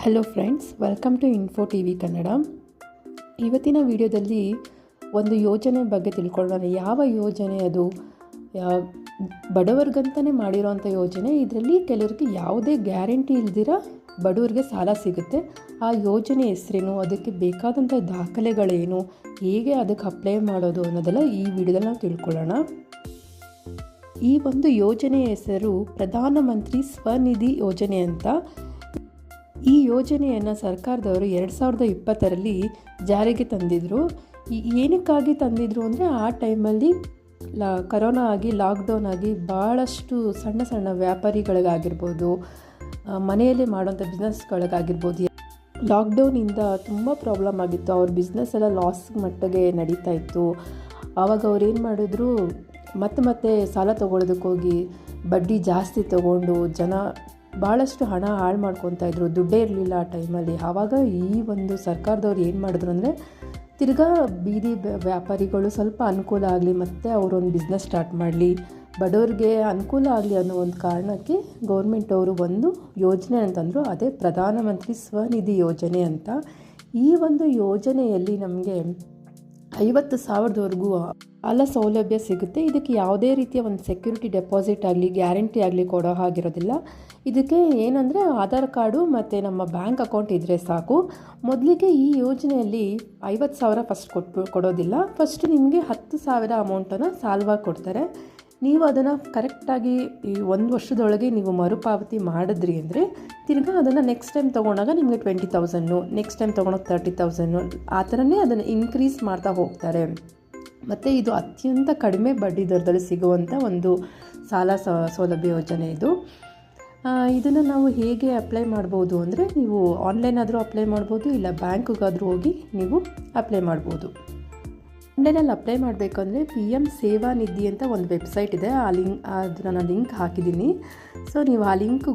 Hello friends welcome to info T V Kannada ಇವತ್ತಿನ ವಿಡಿಯೋದಲ್ಲಿ ಒಂದು ಯೋಜನೆ ಬಗ್ಗೆ ತಿಳ್ಕೊಳ್ಳೋಣ. ಯಾವ ಯೋಜನೆ ಅದು? ಬಡವರ್ಗಂತಲೇ ಬಡವರಿಗಂತಲೇ ಮಾಡಿರೋಂಥ ಯೋಜನೆ. ಇದರಲ್ಲಿ ಕೆಲವರಿಗೆ ಯಾವುದೇ ಗ್ಯಾರಂಟಿ ಇಲ್ದಿರ ಬಡವರಿಗೆ ಸಾಲ ಸಿಗುತ್ತೆ. ಆ ಯೋಜನೆ ಹೆಸರೇನು? ಅದಕ್ಕೆ ಬೇಕಾದಂಥ ದಾಖಲೆಗಳೇನು? ಹೇಗೆ ಅದಕ್ಕೆ ಅಪ್ಲೈ ಮಾಡೋದು ಅನ್ನೋದೆಲ್ಲ ಈ ವಿಡಿಯೋದಲ್ಲಿ ನಾವು ತಿಳ್ಕೊಳ್ಳೋಣ. ಈ ಒಂದು ಯೋಜನೆಯ ಹೆಸರು ಪ್ರಧಾನಮಂತ್ರಿ ಸ್ವನಿಧಿ ಯೋಜನೆ ಅಂತ. ಈ ಯೋಜನೆಯನ್ನು ಸರ್ಕಾರದವರು ಎರಡು ಸಾವಿರದ ಇಪ್ಪತ್ತರಲ್ಲಿ ಜಾರಿಗೆ ತಂದಿದ್ದರು ಏನಕ್ಕಾಗಿ ತಂದಿದ್ರು ಅಂದರೆ ಆ ಟೈಮಲ್ಲಿ ಲಾ ಕರೋನಾ ಆಗಿ, ಲಾಕ್ಡೌನ್ ಆಗಿ ಭಾಳಷ್ಟು ಸಣ್ಣ ಸಣ್ಣ ವ್ಯಾಪಾರಿಗಳಿಗಾಗಿರ್ಬೋದು ಮನೆಯಲ್ಲಿ ಮನೆಯಲ್ಲೇ ಮಾಡೋಂಥ ಬಿಸ್ನೆಸ್ಗಳಿಗಾಗಿರ್ಬೋದು. ಲಾಕ್ಡೌನಿಂದ ತುಂಬ ಪ್ರಾಬ್ಲಮ್ ಆಗಿತ್ತು. ಅವ್ರ ಬಿಸ್ನೆಸ್ ಎಲ್ಲ ಲಾಸ್ ಮಟ್ಟಿಗೆ ನಡೀತಾ ಇತ್ತು. ಆವಾಗ ಅವ್ರು ಏನು ಮಾಡಿದ್ರು, ಮತ್ತೆ ಮತ್ತೆ ಸಾಲ ತೊಗೊಳೋದಕ್ಕೋಗಿ ಬಡ್ಡಿ ಜಾಸ್ತಿ ತೊಗೊಂಡು ಜನ ಭಾಳಷ್ಟು ಹಣ ಹಾಳು ಮಾಡ್ಕೊತಾ ಇದ್ರು. ದುಡ್ಡೇ ಇರಲಿಲ್ಲ ಆ ಟೈಮಲ್ಲಿ. ಆವಾಗ ಈ ಒಂದು ಸರ್ಕಾರದವ್ರು ಏನು ಮಾಡಿದ್ರು ಅಂದರೆ, ತಿರ್ಗಾ ಬೀದಿ ವ್ಯ- ವ್ಯಾಪಾರಿಗಳು ಸ್ವಲ್ಪ ಅನುಕೂಲ ಆಗಲಿ, ಮತ್ತು ಅವರೊಂದು ಬಿಸ್ನೆಸ್ ಸ್ಟಾರ್ಟ್ ಮಾಡಲಿ. ಬಡವ್ರಿಗೆ ಅನುಕೂಲ ಆಗಲಿ ಅನ್ನೋ ಒಂದು ಕಾರಣಕ್ಕೆ ಗೌರ್ಮೆಂಟ್ ಅವರು ಒಂದು ಯೋಜನೆ ಅಂತಂದರು. ಅದೇ ಪ್ರಧಾನಮಂತ್ರಿ ಸ್ವನಿಧಿ ಯೋಜನೆ ಅಂತ. ಈ ಒಂದು ಯೋಜನೆಯಲ್ಲಿ ನಮಗೆ ಐವತ್ತು ಸಾವಿರದವರೆಗೂ ಸಾಲ ಸೌಲಭ್ಯ ಸಿಗುತ್ತೆ. ಇದಕ್ಕೆ ಯಾವುದೇ ರೀತಿಯ ಒಂದು ಸೆಕ್ಯೂರಿಟಿ ಡೆಪಾಸಿಟ್ ಆಗಲಿ ಗ್ಯಾರಂಟಿ ಆಗಲಿ ಕೊಡೋ ಹಾಗಿರೋದಿಲ್ಲ. ಇದಕ್ಕೆ ಏನಂದರೆ ಆಧಾರ್ ಕಾರ್ಡು ಮತ್ತು ನಮ್ಮ ಬ್ಯಾಂಕ್ ಅಕೌಂಟ್ ಇದ್ದರೆ ಸಾಕು. ಮೊದಲಿಗೆ ಈ ಯೋಜನೆಯಲ್ಲಿ ಐವತ್ತು ಸಾವಿರ ಫಸ್ಟ್ ಕೊಟ್ಟು, ಕೊಡೋದಿಲ್ಲ. ಫಸ್ಟ್ ನಿಮಗೆ ಹತ್ತು ಸಾವಿರ ಅಮೌಂಟನ್ನು ಸಾಲವಾಗಿ ಕೊಡ್ತಾರೆ. ನೀವು ಅದನ್ನು ಕರೆಕ್ಟಾಗಿ ಈ ಒಂದು ವರ್ಷದೊಳಗೆ ನೀವು ಮರುಪಾವತಿ ಮಾಡಿದ್ರಿ ಅಂದರೆ ತಿರ್ಗಿ ಅದನ್ನು ನೆಕ್ಸ್ಟ್ ಟೈಮ್ ತೊಗೊಂಡಾಗ ನಿಮಗೆ ಟ್ವೆಂಟಿ ತೌಸಂಡು ನೆಕ್ಸ್ಟ್ ಟೈಮ್ ತೊಗೊಂಡಾಗ ತರ್ಟಿ ತೌಸಂಡು ಆ ಥರನೇ ಅದನ್ನು ಇನ್ಕ್ರೀಸ್ ಮಾಡ್ತಾ ಹೋಗ್ತಾರೆ. ಮತ್ತು ಇದು ಅತ್ಯಂತ ಕಡಿಮೆ ಬಡ್ಡಿ ದರದಲ್ಲಿ ಸಿಗುವಂಥ ಒಂದು ಸಾಲ ಸೌಲಭ್ಯ ಯೋಜನೆ ಇದು. ಇದನ್ನು ನಾವು ಹೇಗೆ ಅಪ್ಲೈ ಮಾಡ್ಬೋದು ಅಂದರೆ ನೀವು ಆನ್ಲೈನ್ ಆದರೂ ಅಪ್ಲೈ ಮಾಡ್ಬೋದು, ಇಲ್ಲ ಬ್ಯಾಂಕ್ಗಾದರೂ ಹೋಗಿ ನೀವು ಅಪ್ಲೈ ಮಾಡ್ಬೋದು. ಆನ್ಲೈನಲ್ಲಿ ಅಪ್ಲೈ ಮಾಡಬೇಕು ಅಂದರೆ ಪಿ ಎಂ ಸೇವಾ ನಿಧಿ ಅಂತ ಒಂದು ವೆಬ್ಸೈಟ್ ಇದೆ. ಆ ಲಿಂಕ್ ಅದು ನಾನು ಲಿಂಕ್ ಹಾಕಿದ್ದೀನಿ. ಸೊ ನೀವು ಆ ಲಿಂಕ್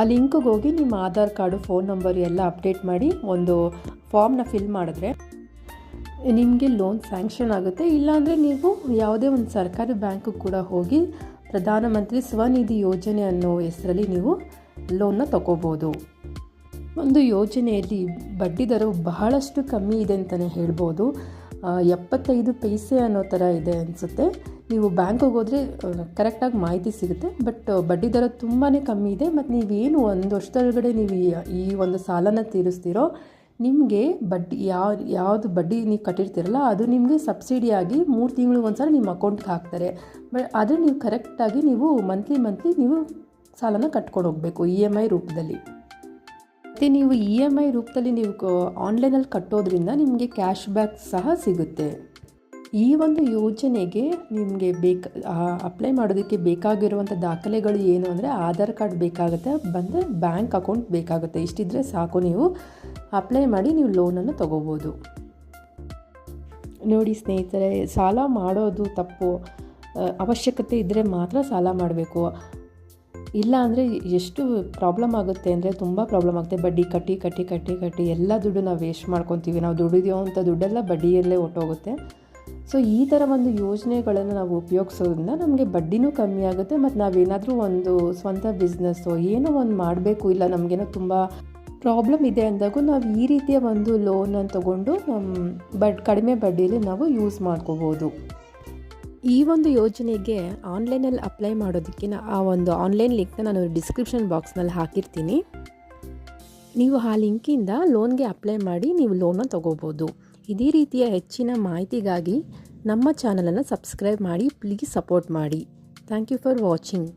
ಆ ಲಿಂಕ್ಗೆ ಹೋಗಿ ನಿಮ್ಮ ಆಧಾರ್ ಕಾರ್ಡು ಫೋನ್ ನಂಬರ್ ಎಲ್ಲ ಅಪ್ಡೇಟ್ ಮಾಡಿ ಒಂದು ಫಾರ್ಮ್ನ ಫಿಲ್ ಮಾಡಿದ್ರೆ ನಿಮಗೆ ಲೋನ್ ಸ್ಯಾಂಕ್ಷನ್ ಆಗುತ್ತೆ. ಇಲ್ಲಾಂದರೆ ನೀವು ಯಾವುದೇ ಒಂದು ಸರ್ಕಾರಿ ಬ್ಯಾಂಕು ಕೂಡ ಹೋಗಿ ಪ್ರಧಾನಮಂತ್ರಿ ಸ್ವನಿಧಿ ಯೋಜನೆ ಅನ್ನೋ ಹೆಸರಲ್ಲಿ ನೀವು ಲೋನ್ನ ತಗೋಬೋದು. ಒಂದು ಯೋಜನೆಯಲ್ಲಿ ಬಡ್ಡಿ ದರವು ಬಹಳಷ್ಟು ಕಮ್ಮಿ ಇದೆ ಅಂತಲೇ ಹೇಳ್ಬೋದು. ಎಪ್ಪತ್ತೈದು ಪೈಸೆ ಅನ್ನೋ ಥರ ಇದೆ ಅನಿಸುತ್ತೆ. ನೀವು ಬ್ಯಾಂಕಿಗೆ ಹೋದರೆ ಕರೆಕ್ಟಾಗಿ ಮಾಹಿತಿ ಸಿಗುತ್ತೆ. ಬಟ್ ಬಡ್ಡಿ ದರ ತುಂಬಾ ಕಮ್ಮಿ ಇದೆ. ಮತ್ತು ನೀವೇನು ಒಂದು ವರ್ಷದೊಳಗಡೆ ನೀವು ಈ- ಒಂದು ಸಾಲನ ತೀರಿಸ್ತೀರೋ, ನಿಮಗೆ ಬಡ್ಡಿ ಯಾವ ಯಾವುದು ಬಡ್ಡಿ ನೀವು ಕಟ್ಟಿರ್ತೀರಲ್ಲ, ಅದು ನಿಮಗೆ ಸಬ್ಸಿಡಿಯಾಗಿ ಮೂರು ತಿಂಗಳಿಗೆ ಒಂದು ಸಲ ನಿಮ್ಮ ಅಕೌಂಟ್ಗೆ ಹಾಕ್ತಾರೆ. ಬಟ್ ಆದರೆ ನೀವು ಕರೆಕ್ಟಾಗಿ ನೀವು ಮಂತ್ಲಿ ಮಂತ್ಲಿ ನೀವು ಸಾಲನ ಕಟ್ಕೊಂಡು ಹೋಗಬೇಕು ಇ ಎಂ ಐ ರೂಪದಲ್ಲಿ. ಮತ್ತು ನೀವು ಇ ಎಂ ಐ ರೂಪದಲ್ಲಿ ನೀವು ಆನ್ಲೈನಲ್ಲಿ ಕಟ್ಟೋದ್ರಿಂದ ನಿಮಗೆ ಕ್ಯಾಶ್ ಬ್ಯಾಕ್ ಸಹ ಸಿಗುತ್ತೆ. ಈ ಒಂದು ಯೋಜನೆಗೆ ನಿಮಗೆ ಬೇಕ ಅಪ್ಲೈ ಮಾಡೋದಕ್ಕೆ ಬೇಕಾಗಿರುವಂಥ ದಾಖಲೆಗಳು ಏನು ಅಂದರೆ ಆಧಾರ್ ಕಾರ್ಡ್ ಬೇಕಾಗುತ್ತೆ, ಬಂದರೆ ಬ್ಯಾಂಕ್ ಅಕೌಂಟ್ ಬೇಕಾಗುತ್ತೆ. ಇಷ್ಟಿದ್ರೆ ಸಾಕು ನೀವು. ಅಪ್ಲೈ ಮಾಡಿ ನೀವು ಲೋನನ್ನು ತೊಗೋಬೋದು. ನೋಡಿ ಸ್ನೇಹಿತರೆ, ಸಾಲ ಮಾಡೋದು ತಪ್ಪು ಅವಶ್ಯಕತೆ ಇದ್ದರೆ ಮಾತ್ರ ಸಾಲ ಮಾಡಬೇಕು. ಇಲ್ಲ ಅಂದರೆ ಎಷ್ಟು ಪ್ರಾಬ್ಲಮ್ ಆಗುತ್ತೆ ಅಂದರೆ ತುಂಬ ಪ್ರಾಬ್ಲಮ್ ಆಗುತ್ತೆ. ಬಡ್ಡಿ ಕಟ್ಟಿ ಕಟ್ಟಿ ಕಟ್ಟಿ ಕಟ್ಟಿ ಎಲ್ಲ ದುಡ್ಡು ನಾವು ವೇಸ್ಟ್ ಮಾಡ್ಕೊತೀವಿ. ನಾವು ದುಡಿದೋ ಅಂಥ ದುಡ್ಡೆಲ್ಲ ಬಡ್ಡಿಯಲ್ಲೇ ಹೊಟ್ಟೋಗುತ್ತೆ ಸೊ ಈ ಥರ ಒಂದು ಯೋಜನೆಗಳನ್ನು ನಾವು ಉಪಯೋಗಿಸೋದ್ರಿಂದ ನಮಗೆ ಬಡ್ಡಿನೂ ಕಮ್ಮಿ ಆಗುತ್ತೆ ಮತ್ತು ನಾವೇನಾದರೂ ಒಂದು ಸ್ವಂತ ಬಿಸ್ನೆಸ್ಸು ಏನೋ ಒಂದು ಮಾಡಬೇಕು. ಇಲ್ಲ, ನಮಗೇನೋ ತುಂಬ ಪ್ರಾಬ್ಲಮ್ ಇದೆ ಅಂದಾಗೂ ನಾವು ಈ ರೀತಿಯ ಒಂದು ಲೋನನ್ನು ತಗೊಂಡು ಬಡ್, ಕಡಿಮೆ ಬಡ್ಡಿಯಲ್ಲಿ ನಾವು ಯೂಸ್ ಮಾಡ್ಕೋಬೋದು. ಈ ಒಂದು ಯೋಜನೆಗೆ ಆನ್ಲೈನಲ್ಲಿ ಅಪ್ಲೈ ಮಾಡೋದಕ್ಕೆ ಆ ಒಂದು ಆನ್ಲೈನ್ ಲಿಂಕ್ನ ನಾನು ಡಿಸ್ಕ್ರಿಪ್ಷನ್ ಬಾಕ್ಸ್ನಲ್ಲಿ ಹಾಕಿರ್ತೀನಿ. ನೀವು ಆ ಲಿಂಕಿಂದ ಲೋನ್ಗೆ ಅಪ್ಲೈ ಮಾಡಿ ನೀವು ಲೋನ ತೊಗೋಬೋದು. ಇದೇ ರೀತಿಯ ಹೆಚ್ಚಿನ ಮಾಹಿತಿಗಾಗಿ ನಮ್ಮ ಚಾನಲನ್ನು ಸಬ್ಸ್ಕ್ರೈಬ್ ಮಾಡಿ ಪ್ಲೀಸ್ ಸಪೋರ್ಟ್ ಮಾಡಿ. Thank you for watching